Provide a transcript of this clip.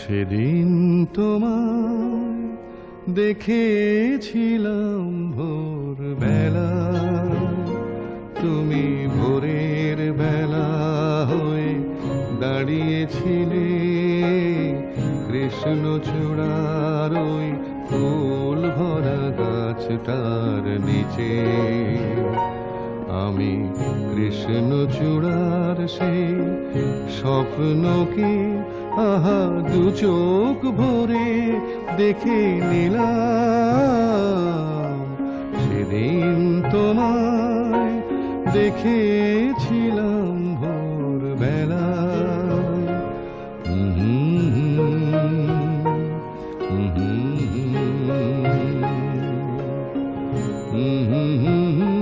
সেদিন তোমায় দেখেছিলাম ভোর বেলা তুমি ভোরের বেলা হয়ে দাঁড়িয়েছিলে কৃষ্ণ চূড়ার ওই ফুল ভরা গাছটার নিচে। আমি কৃষ্ণ চূড়ার সেই স্বপ্নকে আহা দু চোখ ভরে দেখে নিলাম সেদিন তোমায় দেখেছিলাম ভোর বেলা Mm-hmm.